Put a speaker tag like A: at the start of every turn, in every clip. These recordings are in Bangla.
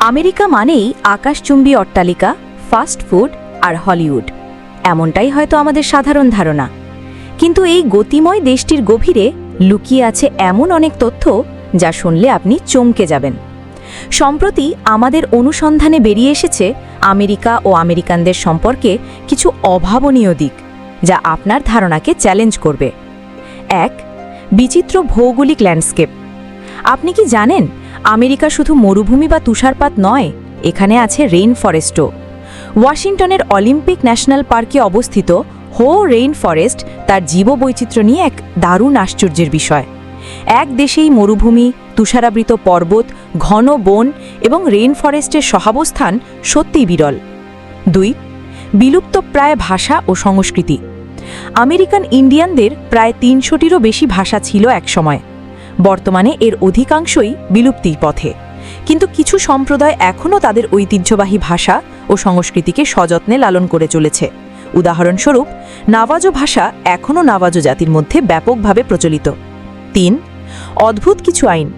A: আমেরিকা মানেই আকাশচুম্বী অট্টালিকা ফাস্ট ফুড আর হলিউড। এমনটাই হয়তো আমাদের সাধারণ ধারণা। কিন্তু এই গতিময় দেশটির গভীরে লুকিয়ে আছে এমন অনেক তথ্য যা শুনলে আপনি চমকে যাবেন। সম্প্রতি আমাদের অনুসন্ধানে বেরিয়ে এসেছে আমেরিকা ও আমেরিকানদের সম্পর্কে কিছু অভাবনীয় দিক, যা আপনার ধারণাকে চ্যালেঞ্জ করবে। এক, বিচিত্র ভৌগোলিক ল্যান্ডস্কেপ আপনি কি জানেন আমেরিকা শুধু মরুভূমি বা তুষারপাত নয়, এখানে আছে রেইন ফরেস্টও ওয়াশিংটনের অলিম্পিক ন্যাশনাল পার্কে অবস্থিত হো রেইন ফরেস্ট তার জীববৈচিত্র্য নিয়ে এক দারুণ আশ্চর্যের বিষয়। এক দেশেই মরুভূমি, তুষারাবৃত পর্বত, ঘন বন এবং রেইন ফরেস্টের সহাবস্থান সত্যিই বিরল। দুই বিলুপ্তপ্রায় ভাষা ও সংস্কৃতি। আমেরিকান ইন্ডিয়ানদের প্রায় তিনশোটিরও বেশি ভাষা ছিল একসময়। বর্তমানে এর অধিকাংশই বিলুপ্তির পথে। কিন্তু কিছু সম্প্রদায় এখনও তাদের ঐতিহ্যবাহী ভাষা ও সংস্কৃতিকে সযত্নে লালন করে চলেছে। উদাহরণস্বরূপ নাভাজো ভাষা এখনও নাভাজো জাতির মধ্যে ব্যাপকভাবে প্রচলিত। তিন, অদ্ভুত কিছু আইন।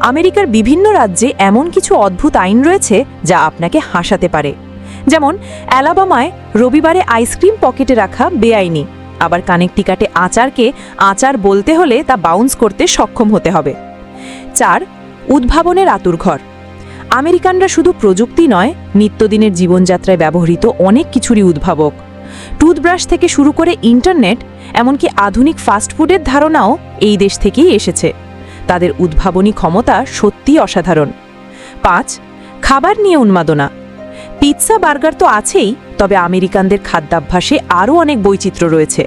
A: আমেরিকার বিভিন্ন রাজ্যে এমন কিছু অদ্ভুত আইন রয়েছে যা আপনাকে হাসাতে পারে। যেমন, অ্যালাবামায় রবিবারে আইসক্রিম পকেটে রাখা বেআইনি। আবার কানেকটিকাটে আচারকে আচার বলতে হলে তা বাউন্স করতে সক্ষম হতে হবে। চার, উদ্ভাবনের আতুরঘর আমেরিকানরা শুধু প্রযুক্তি নয়, নিত্যদিনের জীবনযাত্রায় ব্যবহৃত অনেক কিছুরই উদ্ভাবক। টুথব্রাশ থেকে শুরু করে ইন্টারনেট, এমনকি আধুনিক ফাস্টফুডের ধারণাও এই দেশ থেকেই এসেছে। তাদের উদ্ভাবনী ক্ষমতা সত্যিই অসাধারণ। পাঁচ, খাবার নিয়ে উন্মাদনা। পিৎজা, বার্গার তো আছেই তবে আমেরিকানদের খাদ্যাভ্যাসে আরও অনেক বৈচিত্র্য রয়েছে।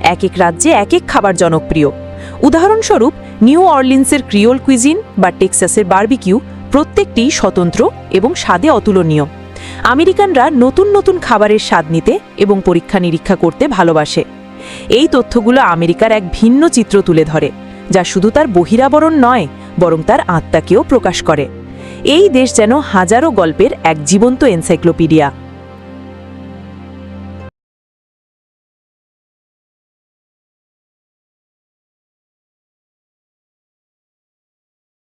A: এক এক রাজ্যে এক এক খাবার জনপ্রিয়। উদাহরণস্বরূপ, নিউ অর্লিন্সের ক্রিওল কুইজিন বা টেক্সাসের বার্বিকিউ প্রত্যেকটি স্বতন্ত্র এবং স্বাদে অতুলনীয়। আমেরিকানরা নতুন নতুন খাবারের স্বাদ নিতে এবং পরীক্ষা নিরীক্ষা করতে ভালোবাসে। এই তথ্যগুলো আমেরিকার এক ভিন্ন চিত্র তুলে ধরে, যা শুধু তার বহিরাবরণ নয়, বরং তার আত্মাকেও প্রকাশ করে। এই দেশ যেন হাজারো গল্পের এক জীবন্ত এনসাইক্লোপিডিয়া।